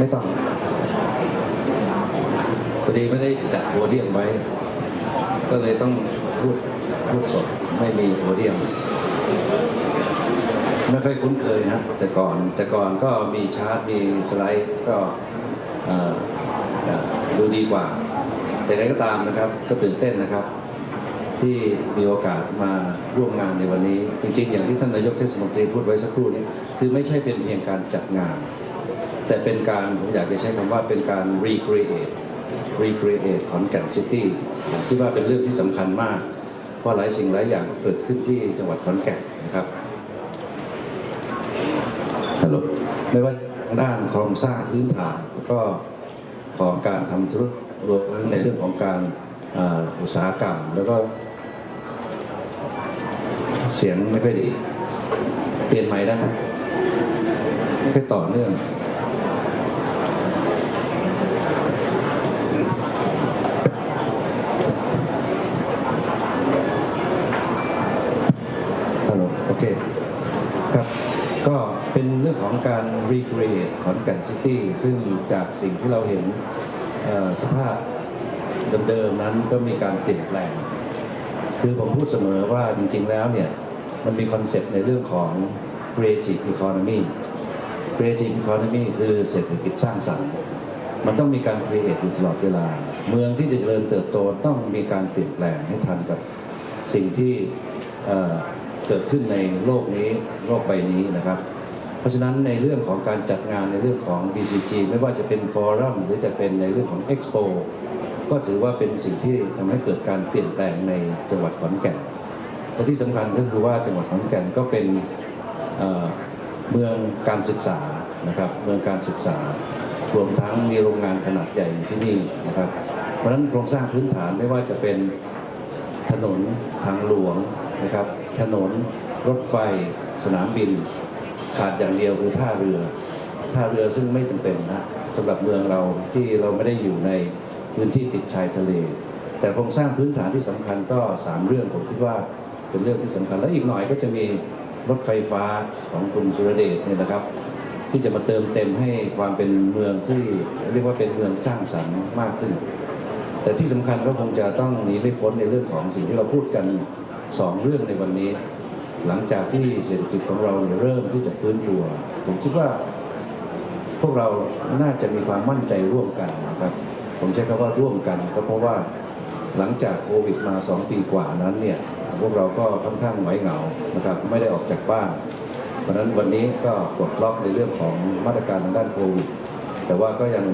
ไม่ต้องพอดีไม่ได้จัดโพเดียมไว้ ก็เลยต้องพูดพูดสดไม่มีโพเดียมไม่ค่อยคุ้นเคยฮะแต่ก่อนแต่ก่อนก็มีชาร์ตมีสไลด์ก็ดูดีกว่า แต่ใดก็ตามนะครับ ก็ตื่นเต้นนะครับ ที่มีโอกาสมาร่วมงานในวันนี้ จริงๆ อย่างที่ท่านนายกเทศมนตรีพูดไว้สักครู่นี้ คือไม่ใช่เป็นเพียงการจัดงาน แต่เป็นการผมอยากจะใช้คำว่าเป็นการ recreate recreate ขอนแก่นซิตี้ผมคิดว่าเป็นเรื่องที่สำคัญมาก เพราะหลายสิ่งหลายอย่างเกิดขึ้นที่จังหวัดขอนแก่นนะครับฮัลโหลไม่ว่าทางด้านโครงสร้างพื้นฐานแล้วก็ของการทำธุรกิจรวมทั้งในเรื่องของการอุตสาหกรรมแล้วก็ เสียงไม่ค่อยดี เปลี่ยนใหม่ได้ไหมไม่ค่อยต่อเนื่อง ฮัลโอเคครับก็เป็นเรื่องของการ recreate ขอนแก่นซิตี้ซึ่งจากสิ่งที่เราเห็นสภาพเดิมๆนั้นก็มีการเปลี่ยนแปลง คือผมพูดเสมอว่าจริงๆแล้วเนี่ย มันมีคอนเซปต์ในเรื่องของ creative economy creative economy คือเศรษฐกิจสร้างสรรค์ มันต้องมีการ create อยู่ตลอดเวลา เมืองที่จะเจริญเติบโตต้องมีการเปลี่ยนแปลงให้ทันกับสิ่งที่ เกิดขึ้นในโลกนี้โลกใบนี้นะครับ เพราะฉะนั้นในเรื่องของการจัดงานในเรื่องของ BCG ไม่ว่าจะเป็นฟอรัมหรือจะเป็นในเรื่องของ Expo ก็ถือว่าเป็นสิ่งที่ทำให้เกิดการเปลี่ยนแปลงในจังหวัดขอนแก่นและที่สำคัญก็คือว่าจังหวัดขอนแก่นก็เป็นเเมืองการศึกษานะครับเมืองการศึกษารวมทั้งมีโรงงานขนาดใหญ่อยู่ที่นี่นะครับ เพราะฉะนั้นโครงสร้างพื้นฐานไม่ว่าจะเป็นถนนทางหลวง นะครับ ถนน รถไฟ สนามบิน ขาดอย่างเดียวคือท่าเรือ ท่าเรือซึ่งไม่จำเป็นนะสำหรับเมืองเราที่เราไม่ได้อยู่ในพื้นที่ติดชายทะเล แต่โครงสร้างพื้นฐานที่สำคัญก็สามเรื่องผมคิดว่าเป็นเรื่องที่สำคัญ และอีกหน่อยก็จะมีรถไฟฟ้าของกรุงสุรเดชเนี่ยนะครับ ที่จะมาเติมเต็มให้ความเป็นเมืองที่เรียกว่าเป็นเมืองสร้างสรรค์มากขึ้น แต่ที่สำคัญก็คงจะต้องหนีไม่พ้นในเรื่องของสิ่งที่เราพูดกัน สองเรื่องในวันนี้ หลังจากที่เศรษฐกิจของเราเนี่ยเริ่มที่จะฟื้นตัว ผมคิดว่า พวกเราน่าจะมีความมั่นใจร่วมกันนะครับ ผมใช้คำว่าร่วมกันก็เพราะว่าหลังจากโควิดมา 2 ปีกว่านั้นเนี่ยพวกเราก็ค่อนข้างไหวเหงานะครับไม่ได้ออกจากบ้าน เพราะฉะนั้นวันนี้ก็ปลดล็อกในเรื่องของมาตรการทางด้านโควิดแต่ว่าก็ยัง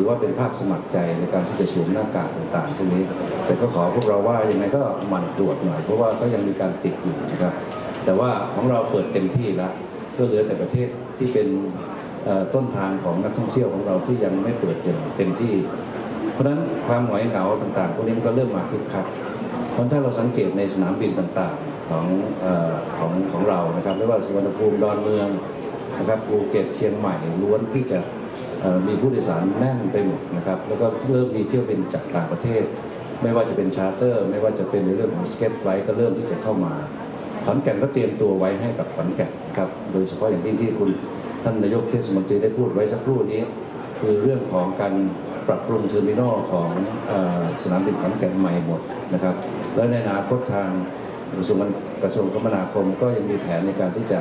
ถือว่าเป็นภาคสมัครใจในการที่จะสวมหน้ากากต่างๆพวกนี้ แต่ก็ขอพวกเราว่ายังไงก็หมั่นตรวจหน่อยเพราะว่าก็ยังมีการติดอยู่นะครับ แต่ว่าของเราเปิดเต็มที่แล้วก็เหลือแต่ประเทศที่เป็นต้นทางของนักท่องเที่ยวของเราที่ยังไม่เปิดอย่างเต็มที่ เพราะฉะนั้นความหงอยเหงาต่างๆพวกนี้มันก็เริ่มมาคึกคักเพราะถ้าเราสังเกตในสนามบินต่างๆของอของของเรานะครับไม่ว่าสุวรรณภูมิดอนเมืองนะครับภูเก็ตเชียงใหม่ล้วนที่จะ มีผู้โดยสารแน่นไปหมดนะครับแล้วก็เริ่มมีเที่ยวบินจากต่างประเทศ ไม่ว่าจะเป็นชาร์เตอร์ ไม่ว่าจะเป็นในเรื่องของสเก็ตไฟก็เริ่มที่จะเข้ามาขอนแก่นก็เตรียมตัวไว้ให้กับขอนแก่นครับโดยเฉพาะอย่างยิ่งที่คุณท่านนายกเทศมนตรีได้พูดไว้สักครู่นี้ คือเรื่องของการปรับปรุงเทอร์มินอลของอสนามบินขอนแก่นใหม่หมดนะครับและในอนาคตทางกระทรวงกระทรวงคมนาคมก็ยังมีแผนในการที่จะ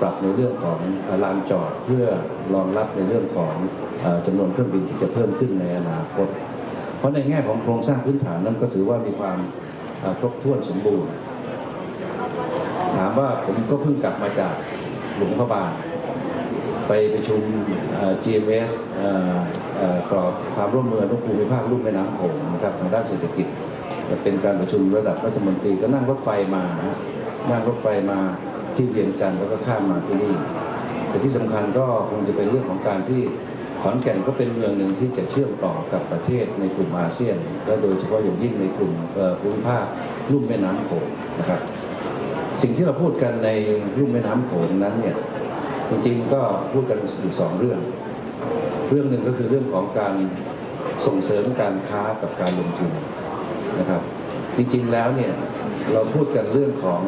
ปรับในเรื่องของลานจอดเพื่อรองรับในเรื่องของจำนวนเครื่องบินที่จะเพิ่มขึ้นในอนาคต เพราะในแง่ของโครงสร้างพื้นฐานนั้นก็ถือว่ามีความครบถ้วนสมบูรณ์ ถามว่าผมก็เพิ่งกลับมาจากหลวงพระบางไปประชุม GMS เอ่อเอ่อกรอบความร่วมมือทุภูมิภาคลุ่มแม่น้ำโขงนะครับทางด้านเศรษฐกิจจะเป็นการประชุมระดับรัฐมนตรีก็นั่งรถไฟมา นั่งรถไฟมา ที่เวียงจันทร์แล้วก็ข้ามมาที่นี่ แต่ที่สำคัญก็คงจะเป็นเรื่องของการที่ขอนแก่นก็เป็นเมืองหนึ่งที่จะเชื่อมต่อกับประเทศในกลุ่มอาเซียน และโดยเฉพาะอย่างยิ่งในกลุ่มภูมิภาคลุ่มแม่น้ำโขงนะครับ สิ่งที่เราพูดกันในรุ่มแม่น้ำโขงนั้นเนี่ยจริงๆก็พูดกันอยู่สองเรื่อง เรื่องหนึ่งก็คือเรื่องของการส่งเสริมการค้ากับการลงทุนนะครับ จริงๆแล้วเนี่ยเราพูดกันเรื่องของ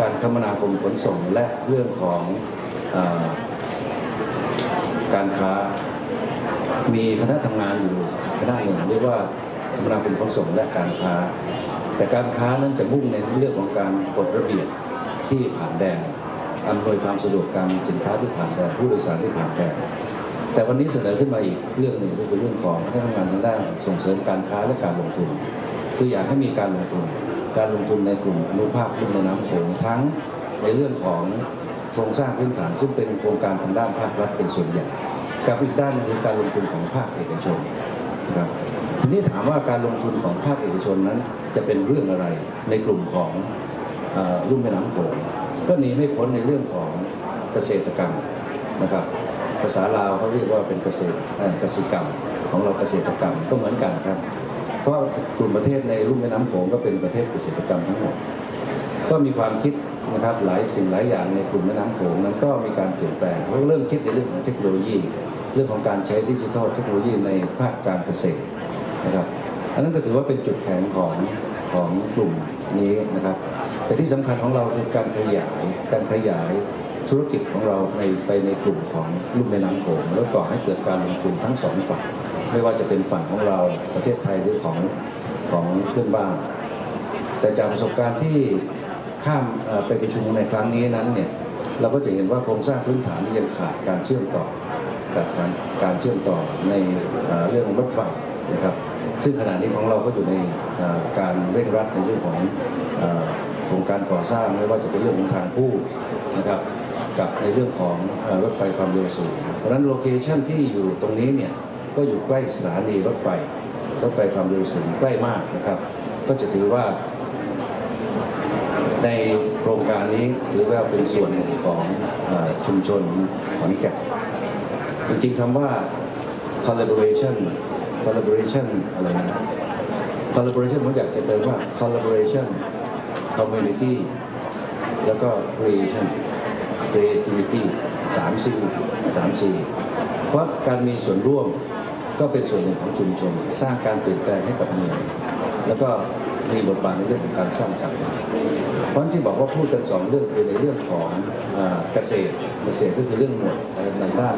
การคมนาคมขนส่งและเรื่องของออการค้า มีคณะทำงานอยู่คณะหนึ่งเรียกว่าคมนาคมขนส่งและการค้า แต่การค้านั้นจะมุ่งในเรื่องของการกฎระเบียบที่ผ่านแดนอำนวยความสะดวกการสินค้าที่ผ่านแดนผู้โดยสารที่ผ่านแดนแต่วันนี้เสนอขึ้นมาอีกเรื่องหนึ่งก็คือเรื่องของคณะทำงานทางด้านส่งเสริมการค้าและการลงทุน คืออยากให้มีการลงทุน การลงทุนในกลุ่มอนุภาคลุ่มแม่น้ำโขงทั้งในเรื่องของโครงสร้างพื้นฐาน ซึ่งเป็นโครงการทางด้านภาครัฐเป็นส่วนใหญ่ กับอีกด้านนึงคือการลงทุนของภาคเอกชนนะครับทีนี้ถามว่าการลงทุนของภาคเอกชนนั้นจะเป็นเรื่องอะไรในกลุ่มของลุ่มแม่น้ำโขงก็หนีไม่พ้นในเรื่องของเกษตรกรรมนะครับภาษาลาวเขาเรียกว่าเป็นเกษตรเอ่อกสิกรรมของเราเกษตรกรรมก็เหมือนกันครับ ราะกลุ่มประเทศในลุ่มแม่น้ำโขงก็เป็นประเทศเกษตรกรรมทั้งหมด ก็มีความคิดนะครับหลายสิ่งหลายอย่างในกลุ่มแม่น้ำโขงนั้นก็มีการเปลี่ยนแปลงเขาเริ่มคิดในเรื่องของเทคโนโลยี เรื่องของการใช้ดิจิทัลเทคโนโลยีในภาคการเกษตรนะครับอันนั้นก็ถือว่าเป็นจุดแข็งของของกลุ่มนี้นะครับ แต่ที่สำคัญของเราคือการขยายการขยายธุรกิจของเราในไปในกลุ่มของลุ่มแม่น้ำโขงแล้วก่อให้เกิดการลงทุนทั้งสองฝั่ง ไม่ว่าจะเป็นฝั่งของเราประเทศไทยหรือของของเพื่อนบ้าน แต่จากประสบการณ์ที่ข้ามไปประชุมในครั้งนี้นั้นเนี่ยเราก็จะเห็นว่าโครงสร้างพื้นฐานยังขาดการเชื่อมต่อกับการการเชื่อมต่อในเอ่อเรื่องรถไฟนะครับ ซึ่งขณะนี้ของเราก็อยู่ในการเร่งรัดในเรื่องของโครงการก่อสร้างไม่ว่าจะเป็นเรื่องของทางคู่นะครับกับในเรื่องของรถไฟความเร็วสูง เพราะฉะนั้นโลเคชั่นที่อยู่ตรงนี้เนี่ย ก็อยู่ใกล้สถานีรถไฟรถไฟความเร็วสูงใกล้มากนะครับ ก็จะถือว่า ในโครงการนี้ถือว่าเป็นส่วนหนึ่งของอชุมชนขอนแก่นจริงๆคำว่า collaboration collaboration อะไรนะ collaboration ผมอยากจะเติมว่า collaboration community แล้วก็ creation creativity สามสี่สามสี่เพราะการมีส่วนร่วม ก็เป็นส่วนหนึ่งของชุมชน สร้างการเปลี่ยนแปลงให้กับเมืองแล้วก็มีบทบาทในเรื่องของการสร้างสรรค์เพราะฉะนั้นที่บอกว่าพูดกันสองเรื่องคือในเรื่องของเกษตรเกษตรก็คือเรื่องหมวดในด้าน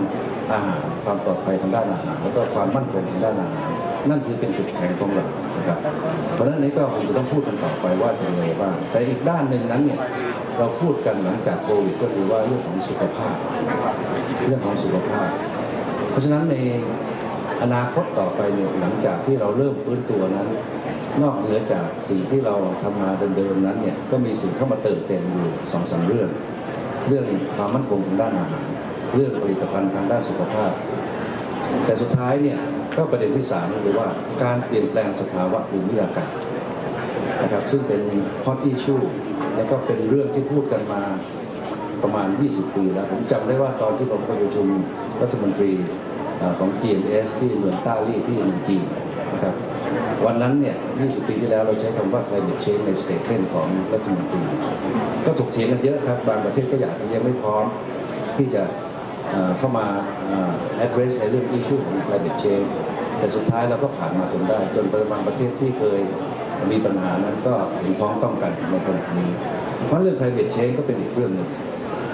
อาหารความปลอดภัยทางด้านอาหารแล้วก็ความมั่นคงทางด้านอาหารนั่นคือเป็นจุดแข็งของเรานะครับเพราะฉะนั้นอันนี้ก็คงจะต้องพูดกันต่อไปว่าจะยังไงบ้างแต่อีกด้านหนึ่งนั้นเนี่ยเราพูดกันหลังจากโควิดก็คือว่าเรื่องของสุขภาพ เรื่องของสุขภาพ เพราะฉะนั้นใน อนาคตต่อไปเนี่ยหลังจากที่เราเริ่มฟื้นตัวนั้น นอกเหนือจากสิ่งที่เราทำมาเดิมๆนั้นเนี่ยก็มีสิ่งเข้ามาเติมเต็มอยู่สองสามเรื่อง เรื่องความมั่นคงทางด้านอาหารเรื่องผลิตภัณฑ์ทางด้านสุขภาพ แต่สุดท้ายเนี่ยก็ประเด็นที่สามคือว่าการเปลี่ยนแปลงสภาวะภูมิอากาศนะครับซึ่งเป็น hot issue แล้วก็เป็นเรื่องที่พูดกันมาประมาณ 20 ปีแล้ว ผมจำได้ว่าตอนที่ผมไปประชุมรัฐมนตรี ของ GMS ที่เมืองต้าลี่ที่เมืองจีนนะครับวันนั้นเนี่ย 20 ปีที่แล้วเราใช้คำว่า climate change ใน statement ของรัฐมนตรี ก็ถกเถียงกันเยอะครับ บางประเทศก็อยากจะยังไม่พร้อมที่จะเข้ามา address ในเรื่อง issue ของ climate change แต่สุดท้ายเราก็ผ่านมาจนได้ จนบางประเทศที่เคยมีปัญหานั้นก็เห็นพ้องต้องกันในขณะนี้ เพราะเรื่อง climate change ก็เป็นอีกเรื่องหนึ่ง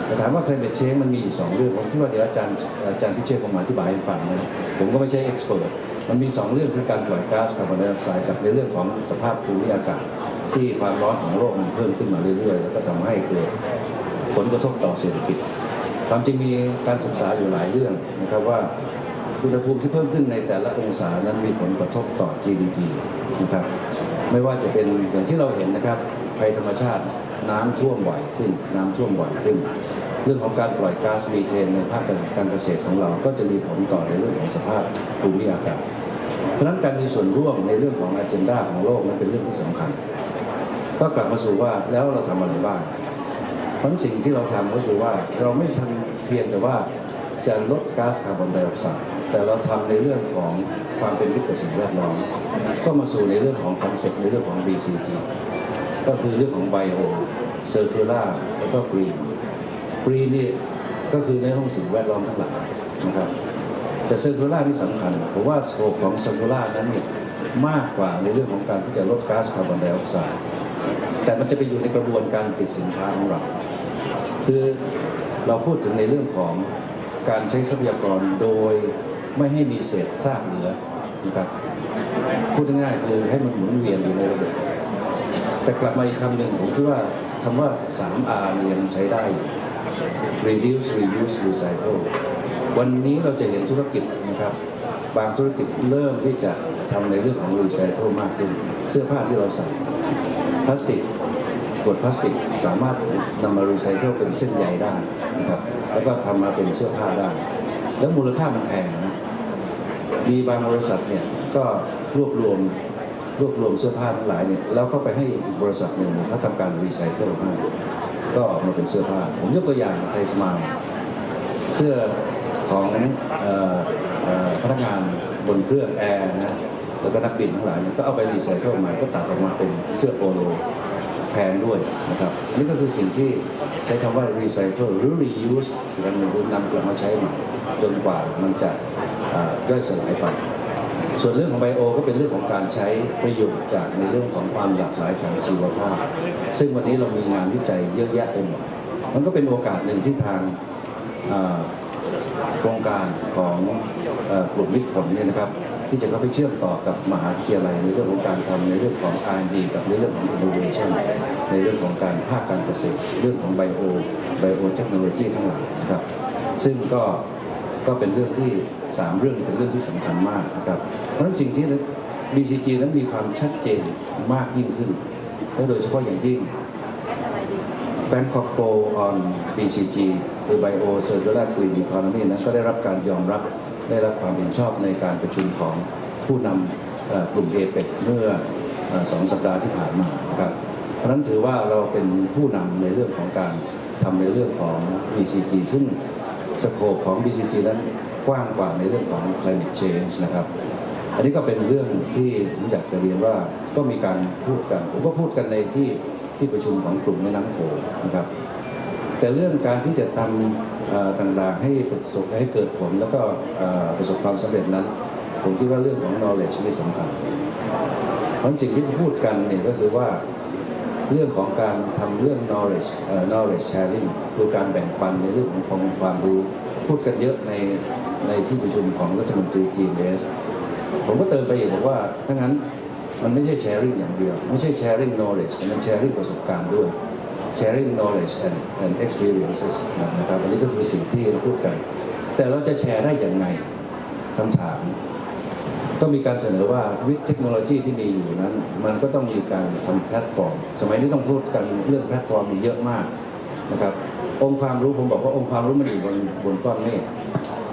แต่ถามว่า climate change มันมีอยู่สองเรื่องผมคิดว่าเดี๋ยวอาจารย์อาจารย์พิเชษผมมาอธิบายให้ฟังนะผมก็ไม่ใช่ expert มันมีสองเรื่องคือการปล่อยก๊าซคาร์บอนไดออกไซด์กับในเรื่องของสภาพภูมิอากาศ ที่ความร้อนของโลกมันเพิ่มขึ้นมาเรื่อยๆ แล้วก็ทำให้เกิดผลกระทบต่อเศรษฐกิจความจริงมีการศึกษาอยู่หลายเรื่องนะครับว่าอุณหภูมิที่เพิ่มขึ้นในแต่ละองศานั้นมีผลกระทบต่อ GDP นะครับไม่ว่าจะเป็นอย่างที่เราเห็นนะครับภัยธรรมชาติ น้ำท่วมบ่อยขึ้น น้ำท่วมบ่อยขึ้น เรื่องของการปล่อยก๊าซมีเทนในภาคการเกษตรของเรา ก็จะมีผลต่อในเรื่องของสภาพภูมิอากาศ เพราะนั้นการมีส่วนร่วมในเรื่องของ a เจนดาของโลกนั้นเป็นเรื่องที่สำคัญ ก็กลับมาสู่ว่าแล้วเราทำอะไรบ้างเพราะฉะนั้นสิ่งที่เราทำก็คือว่าเราไม่ทำเพียงแต่ว่าจะลดก๊าซคาร์บอนไดออกไซด์แต่เราทำในเรื่องของความเป็นมิตรกับสิ่งแวดล้อมก็มาสู่ในเรื่องของคอนเซ็ปต์ในเรื่องของ BCG ก็คือเรื่องของไบโอเซอร์คูล่าแล้วก็กรีนกรีนนี่ก็คือในห้องสิ่งแวดล้อมทั้งหลายนะครับ แต่เซอร์คูล่านี่สำคัญผมว่าสโคปของเซอร์คูล่านั้นเนี่ยมากกว่าในเรื่องของการที่จะลดก๊าซคาร์บอนไดออกไซด์แต่มันจะไปอยู่ในกระบวนการผลิตสินค้าของเรา คือเราพูดถึงในเรื่องของการใช้ทรัพยากรโดยไม่ให้มีเศษซากเหลือนะครับพูดง่ายๆคือให้มันหมุนเวียนอยู่ในระบบ แต่กลับมาอีกคำหนึ่งผมคิดว่าคำว่า 3R เนี่ยยังใช้ได้ reduce reuse recycle วันนี้เราจะเห็นธุรกิจนะครับ บางธุรกิจเริ่มที่จะทำในเรื่องของ recycle มากขึ้น เสื้อผ้าที่เราใส่พลาสติกขวดพลาสติกสามารถนำมา recycle เป็นเส้นใยได้นะครับแล้วก็ทำมาเป็นเสื้อผ้าได้ แล้วมูลค่ามันแพงนะมีบางบริษัทเนี่ยก็รวบรวม รวบรวมเสื้อผ้าทั้งหลายเนี่ยแล้วก็ไปให้อีกบริษัทหนึ่งเขาทำการรีไซเคิลให้ก็ออกมาเป็นเสื้อผ้า ผมยกตัวอย่างไทยสมายเสื้อของออพนักงานบนเครื่องแอร์นะแล้วก็นักบินทั้งหลายเนี่ยก็เอาไปรีไซเคิลใหม่ก็ตัดออกมาเป็นเสื้อโปโลแพงด้วยนะครับนี่ก็คือสิ่งที่ใช้คำว่ารีไซเคิลหรือ reuse อีกอันหนึ่งคือนำกลับมาใช้ใหม่จนกว่ามันจะย่อยสลายไป ส่วนเรื่องของไบโอก็เป็นเรื่องของการใช้ประโยชน์จากในเรื่องของความหลากหลายทางชีวภาพ ซึ่งวันนี้เรามีงานวิจัยเยอะแยะไปหมดมันก็เป็นโอกาสหนึ่งที่ทางโครงการของอกลุ่มมิตรผลเนี่ยนะครับ ที่จะเข้าไปเชื่อมต่อกับมหาวิทยาลัยในเรื่องของการทำในเรื่องของ R&D กับในเรื่องของ innovation ในเรื่องของการภาคการเกษตรเรื่องของไบโอไบโอเทคโนโลยีทั้งหลายนะครับ ซึ่งก็ ก็เป็นเรื่องที่สามเรื่องนี้เป็นเรื่องที่สำคัญมากนะครับ เพราะฉะนั้นสิ่งที่ BCG นั้นมีความชัดเจนมากยิ่งขึ้นและโดยเฉพาะอย่างยิ่ง Bangkok Go on BCG หรือ Bio Circular Green Economy นั้นก็ได้รับการยอมรับได้รับความเห็นชอบในการประชุมของผู้นำกลุ่มเอเปเมื่อสองสัปดาห์ที่ผ่านมานะครับ เพราะฉะนั้นถือว่าเราเป็นผู้นำในเรื่องของการทำในเรื่องของ BCG ซึ่ง สโคปของ BCG นั้นกว้างกว่าในเรื่องของ climate change นะครับอันนี้ก็เป็นเรื่องที่ผมอยากจะเรียนว่าก็มีการพูดกัน ผมก็พูดกันในที่ที่ประชุมของกลุ่มแม่น้ำโขงนะครับ แต่เรื่องการที่จะทำต่างๆให้ประสบให้เกิดผลแล้วก็ประสบความสำเร็จนั้น ผมคิดว่าเรื่องของ knowledge นี่สำคัญเพราะสิ่งที่พูดกันเนี่ยก็คือว่า เรื่องของการทำเรื่อง knowledge knowledge sharing คือการแบ่งปันในเรื่องของความความรู้ พูดกันเยอะในในที่ประชุมของรัฐมนตรี GMS ผมก็เติมไปอีกบอกว่าถ้างั้นมันไม่ใช่ sharing อย่างเดียว ไม่ใช่ sharing knowledge แต่มัน sharing ประสบการณ์ด้วย sharing knowledge and and experiences นะครับอันนี้ก็คือสิ่งที่เราพูดกัน แต่เราจะแชร์ได้อย่างไงคำถาม ก็มีการเสนอว่าวิทย์เทคโนโลยีที่มีอยู่นั้น มันก็ต้องมีการทำแพลตฟอร์ม สมัยนี้ต้องพูดกันเรื่องแพลตฟอร์มมีเยอะมากนะครับ องค์ความรู้ผมบอกว่าองค์ความรู้มันอยู่บนบนก้อนเมฆ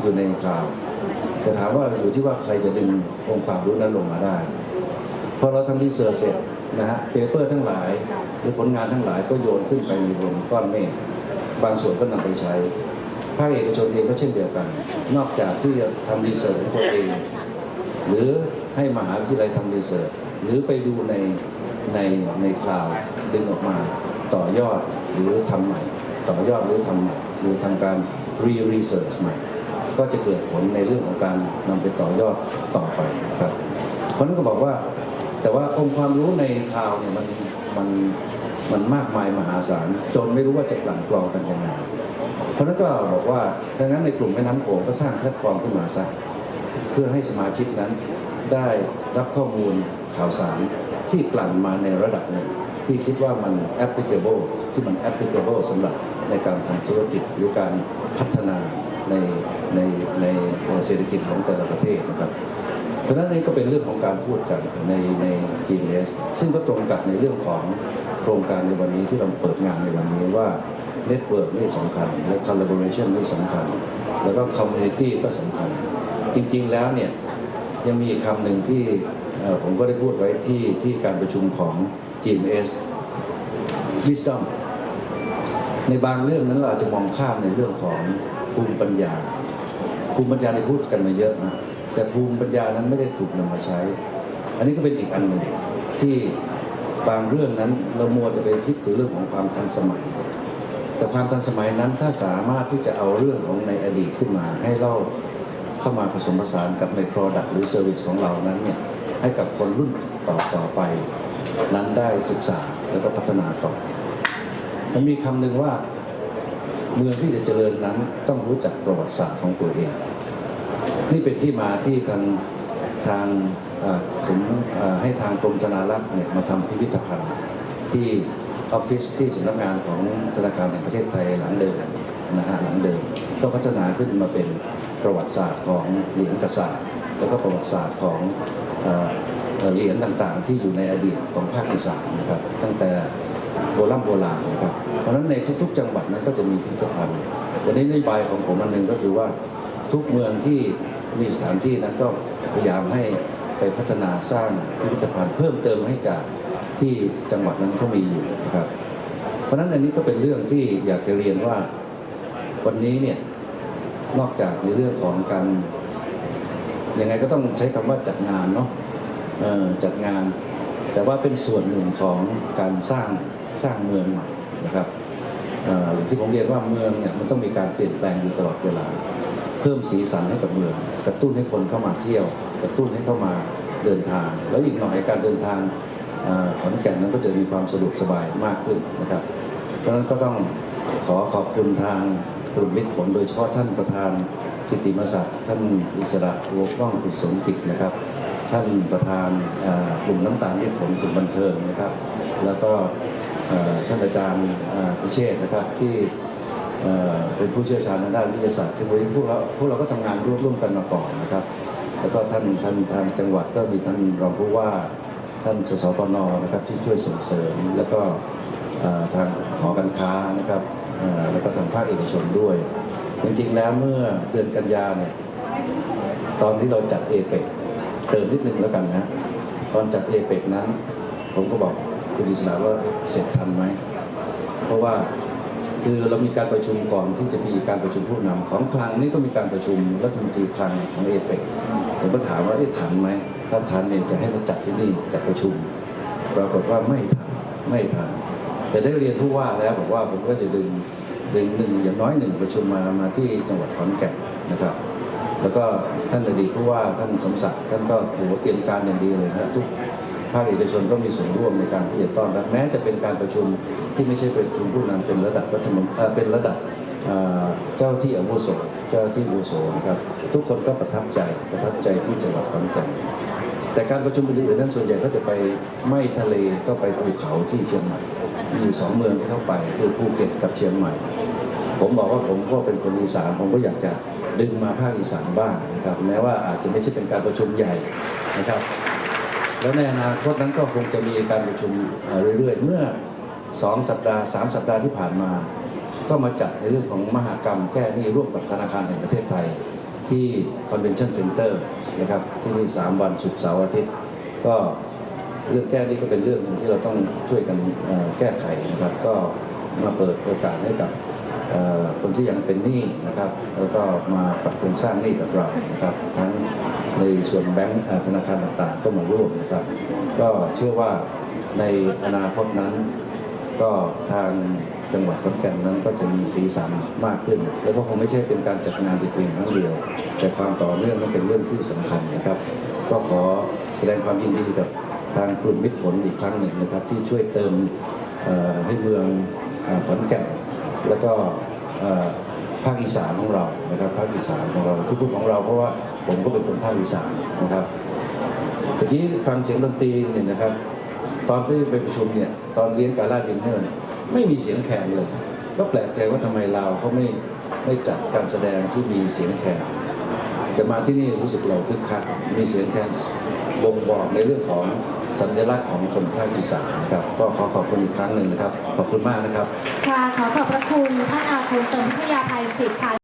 อยู่ในคลาวแต่ถามว่าอยู่ที่ว่าใครจะดึงองค์ความรู้นั้นลงมาได้พอเราทำรีเสิร์ชเสร็จนะฮะเปเปอร์ทั้งหลาย หรือผลงานทั้งหลายก็โยนขึ้นไปในบนก้อนเมฆบางส่วนก็นำไปใช้ภาคเอกชนเองก็เช่นเดียวกัน นอกจากที่จะทำรีเสิร์ชของตัวเอง หรือให้มหาวิทยาลัยทำรีเสิร์ชหรือไปดูในในในคลาวด์ดึงออกมาต่อยอดหรือทำใหม่ ต่อยอดหรือทำใหม่หรือทำการรีรีเสิร์ชใหม่ ก็จะเกิดผลในเรื่องของการนำไปต่อยอดต่อไปครับเพราะนั้นก็บอกว่า แต่ว่าองค์ความรู้ในคลาวเนี่ยมันมันมันมากมายมหาศาลจนไม่รู้ว่าจะกลั่นกรองกันยังไงเพราะฉะนั้นก็บอกว่าดังนั้นในกลุ่มแม่น้ำโขงก็สร้างแพลตฟอร์มขึ้นมาซะ เพื่อให้สมาชิกนั้นได้รับข้อมูลข่าวสารที่กลั่นมาในระดับหนึ่งที่คิดว่ามัน applicable ที่มัน applicable สำหรับในการทำธุรกิจหรือการพัฒนาในในในเศรษฐกิจของแต่ละประเทศนะครับเพราะฉะนั้นนี่ก็เป็นเรื่องของการพูดกันในใน GMS ซึ่งก็ตรงกับในเรื่องของโครงการในวันนี้ที่เราเปิดงานในวันนี้ว่า Network นี่สำคัญ และ Collaboration นี่สำคัญ แล้วก็ Community ก็สำคัญ จริงๆแล้วเนี่ยยังมีคำหนึ่งที่ผมก็ได้พูดไว้ที่ที่การประชุมของ GMS Wisdom ในบางเรื่องนั้นเราอาจจะมองข้ามในเรื่องของภูมิปัญญา ภูมิปัญญาในพูดกันมาเยอะนะแต่ภูมิปัญญานั้นไม่ได้ถูกนำมาใช้ อันนี้ก็เป็นอีกอันหนึ่งที่บางเรื่องนั้นเรามัวจะไปคิดถึงเรื่องของความทันสมัย แต่ความทันสมัยนั้นถ้าสามารถที่จะเอาเรื่องของในอดีตขึ้นมาให้เล่า เข้ามาผสมผสานกับใน Product หรือ Service ของเรานั้นเนี่ยให้กับคนรุ่นต่อต่อไป นั้นได้ศึกษาแล้วก็พัฒนาต่อ มันมีคำหนึ่งว่าเมืองที่จะเจริญนั้นต้องรู้จักประวัติศาสตร์ของตัวเอง นี่เป็นที่มาที่ทางทางผมให้ทางกรมธนารักษ์เนี่ยมาทำพิพิธภัณฑ์ที่ออฟฟิศที่สำนักงานของธนาคารแห่งประเทศไทยหลังเดิมนะฮะหลังเดิมก็พัฒนาขึ้นมาเป็น ประวัติศาสตร์ของเหรียญกระสาแล้วก็ประวัติศาสตร์ของเอ่อเอ่อเหรียญต่างๆ ที่อยู่ในอดีตของภาคอีสานนะครับตั้งแต่โบราณโบราณนะครับเพราะฉะนั้นในทุกๆ จังหวัดนั้นก็จะมีพิพิธภัณฑ์วันนี้นโยบายของผมอันหนึ่งก็คือว่าทุกเมืองที่มีสถานที่นั้นก็พยายามให้ไปพัฒนาสร้างพิพิธภัณฑ์เพิ่มเติมให้จากที่จังหวัดนั้นเขามีอยู่นะครับ เพราะฉะนั้นอันนี้ก็เป็นเรื่องที่อยากจะเรียนว่าวันนี้เนี่ย นอกจากในเรื่องของการยังไงก็ต้องใช้คำว่าจัดงานเนาะจัดงาน แต่ว่าเป็นส่วนหนึ่งของการสร้างสร้างเมืองใหม่นะครับอย่างที่ผมเรียนว่าเมืองเนี่ยมันต้องมีการเปลี่ยนแปลงอยู่ตลอดเวลา เพิ่มสีสันให้กับเมือง กระตุ้นให้คนเข้ามาเที่ยว กระตุ้นให้เข้ามาเดินทาง แล้วอีกหน่อยการเดินทางขอนแก่นนั้นก็จะมีความสะดวกสบายมากขึ้นนะครับ เพราะฉะนั้นก็ต้องขอขอบคุณทาง กลุ่มมิตรผลโดยเฉพาะท่านประธานกิติมศักดิ์ท่านอิสระวงศ์กล้องกุศลกิจนะครับ ท่านประธานกลุ่มน้ำตาลมิตรผลกลุ่มบันเทิงนะครับ แล้วก็ท่านอาจารย์อ่อพิเชษนะครับที่เป็นผู้เชี่ยวชาญทางด้านวิทยาศาสตร์เทคโนโลยีพวกเราพวกเราก็ทำงานร่วมร่วมกันมาก่อนนะครับ แล้วก็ท่านท่านทางจังหวัดก็มีท่านรองผู้ว่าท่านสสปนนะครับที่ช่วยส่งเสริม แล้วก็ทางหอการค้านะครับ แล้วก็ทางภาคเอกชนด้วย จริงๆแล้วเมื่อเดือนกันยาเนี่ยตอนที่เราจัดเอเปกเติมนิดนึงแล้วกันนะตอนจัดเอเปกนั้น ผมก็บอกคุณอิสระว่าเสร็จทันไหม เพราะว่าคือเรามีการประชุมก่อนที่จะมีการประชุมผู้นำของคลังนี่ก็มีการประชุมรัฐมนตรีคลังของเอเปกผมก็ถามว่าเอ๊ะทันไหมถ้าทันเนี่ยจะให้เราจัดที่นี่จัดประชุมปรากฏว่าไม่ทันไม่ทัน แต่ได้เรียนผู้ว่าแล้วบอกว่าผมก็จะดึงดึงหนึ่งอย่างน้อยหนึ่งประชุมมามาที่จังหวัดขอนแก่นนะครับ แล้วก็ท่านอดีตผู้ว่าท่านสมศักดิ์ท่านก็โอ้โหเตรียมการอย่างดีเลยครับทุกภาคเอกชนก็มีส่วนร่วมในการที่จะต้อนรับแม้จะเป็นการประชุมที่ไม่ใช่เป็นประชุมผู้นำเป็นระดับรัฐมนตรีเป็นระดับเอ่อเจ้าที่อาวุโสเจ้าที่อาวุโสนะครับ ทุกคนก็ประทับใจประทับใจที่จังหวัดขอนแก่นแต่การประชุมอื่นๆนั้นส่วนใหญ่ก็จะไปไม่ทะเลก็ไปภูเขาที่เชียงใหม่ มีอยู่สองเมืองที่เข้าไปคือภูเก็ตกับเชียงใหม่ ผมบอกว่าผมก็เป็นคนอีสานผมก็อยากจะดึงมาภาคอีสานบ้างนะครับแม้ว่าอาจจะไม่ใช่เป็นการประชุมใหญ่นะครับ แล้วในอนาคตนั้นก็คงจะมีการประชุมเรื่อยๆ เมื่อสองสัปดาห์สามสัปดาห์ที่ผ่านมา ก็มาจัดในเรื่องของมหากรรมแก้หนี้ร่วมกับธนาคารแห่งประเทศไทยที่ Convention Center นะครับที่นี่ 3 วันศุกร์เสาร์อาทิตย์ ก็ เรื่องแก้นี้ก็เป็นเรื่องที่เราต้องช่วยกันแก้ไขนะครับก็มาเปิดโอกาสให้กับคนที่ยังเป็นหนี้นะครับ แล้วก็มาปรับโครงสร้างหนี้กับเรานะครับ ทั้งในส่วนแบงก์ธนาคารต่างๆ ก็มาร่วมนะครับ ก็เชื่อว่าในอนาคตนั้น ก็ทางจังหวัดขอนแก่นนั้นก็จะมีสีสันมากขึ้น แล้วก็คงไม่ใช่เป็นการจัดงานต่เพียงครั้งเดียว แต่ความต่อเนื่องนั้นเป็นเรื่องที่สำคัญนะครับ ก็ขอแสดงความยินดีกับ ทางกลุ่มมิตรผลอีกครั้งหนึ่งนะครับ ที่ช่วยเติมให้เมืองขอนแก่นแล้วก็ภาคอีสานของเรานะครับภาคอีสานของเราที่พูดของเราเพราะว่าผมก็เป็นคนภาคอีสานนะครับแต่ที่ฟังเสียงดนตรีเนี่ยนะครับ ตอนที่ไปประชุมเนี่ยตอนเลี้ยงกาลาดินเนอร์เนี่ยไม่มีเสียงแคนเลย ก็แปลกใจว่าทำไมลาเขาไม่ไม่จัดการแสดงที่มีเสียงแคนแต่มาที่นี่รู้สึกเราคึกคักมีเสียงแคนบ่งบอกในเรื่องของ สัญลักษณ์ของคนภาคอีสานนะครับก็ขอขอบคุณอีกครั้งหนึ่งนะครับ ขอบคุณมากนะครับ ค่ะขอขอบพระคุณท่านอาคมเติมพยาภัยศิษย์ค่ะ